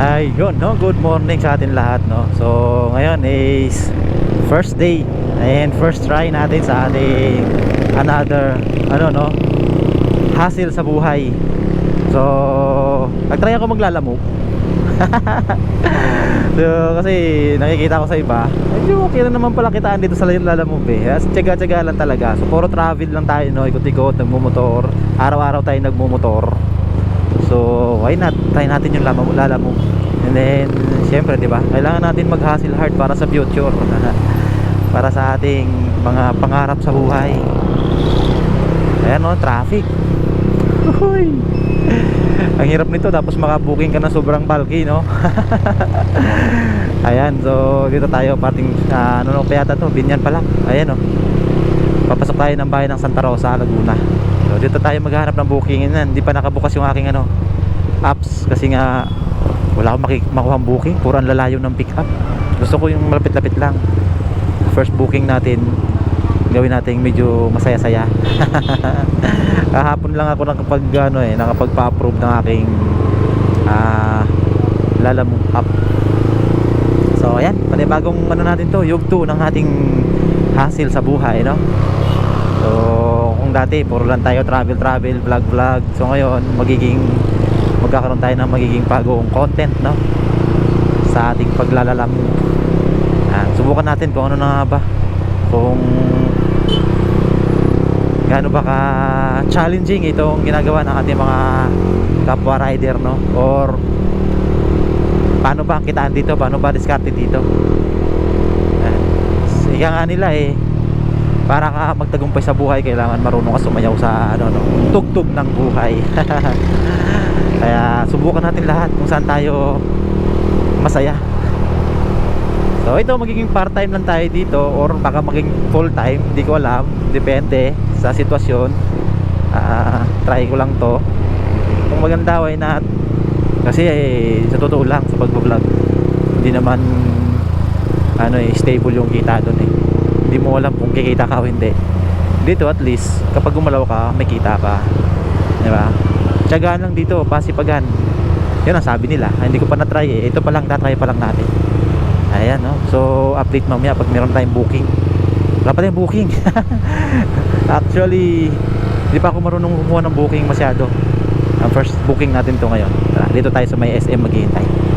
Ay, yun, no? Good morning sa atin lahat, no? So, ngayon is first day and first try natin sa ating another, ano, no? Hassle sa buhay. So, nagtry ako maglalamog. so, kasi nakikita ko sa iba, medyo okay na naman pala kitaan dito sa lalamog eh. As tsaga-tsaga lang talaga. So, puro travel lang tayo, no? Ikot-ikot, nagmumotor. Araw-araw tayo nagmumotor. So, why not? Try natin yung lamang lalamog. And then, syempre, di ba? Kailangan natin mag-hustle hard para sa future. para sa ating mga pangarap sa buhay. Ayan no, traffic. Uy. Ang hirap nito tapos makabooking ka na sobrang bulky, no? Ayan, so dito tayo pating ah, ano no, kaya to, Binyan pa lang. Ayan no. Papasok tayo ng bayan ng Santa Rosa, Laguna. So dito tayo maghanap ng booking. Yan, hindi pa nakabukas yung aking ano apps kasi nga wala akong maki- makuha ang booking. Puro ang lalayo ng pick up. Gusto ko yung malapit-lapit lang. First booking natin gawin natin medyo masaya-saya. Kahapon lang ako nakapag ano eh, nakapagpa-approve ng aking ah lalamove app. So ayan, panibagong ano natin to, yugto ng ating hassle sa buhay, no? Kung dati puro lang tayo travel travel, vlog vlog. So ngayon, magiging magkakaroon tayo ng magiging bagong content, no? Sa ating paglalalam. Ah, subukan natin kung ano na nga ba. Kung gaano ba ka challenging itong ginagawa ng ating mga kapwa rider, no? Or paano ba ang kitaan dito? Paano ba diskarte dito? Ah, Ika nga nila eh para ka magtagumpay sa buhay kailangan marunong ka sumayaw sa ano no tugtog ng buhay. Kaya subukan natin lahat kung saan tayo masaya. So ito magiging part time lang tayo dito or baka maging full time hindi ko alam. Depende sa sitwasyon. Ah, try ko lang to. Kung maganda why not? Kasi eh, sa totoo lang sa pagbablog hindi naman ano eh stable yung kita doon eh hindi mo alam kung kikita ka o hindi. Dito at least kapag gumalaw ka may kita ka. Di ba? Tiyagaan lang dito pasipagan. Yun ang sabi nila. Hindi ko pa na-try eh. Ito pa lang na-try pa lang natin. Ayan no? So update mamaya pag meron tayong booking. Wala pa tayong booking. Actually hindi pa ako marunong kumuha ng booking masyado. Ang first booking natin to ngayon. Tara, dito tayo sa may SM maghihintay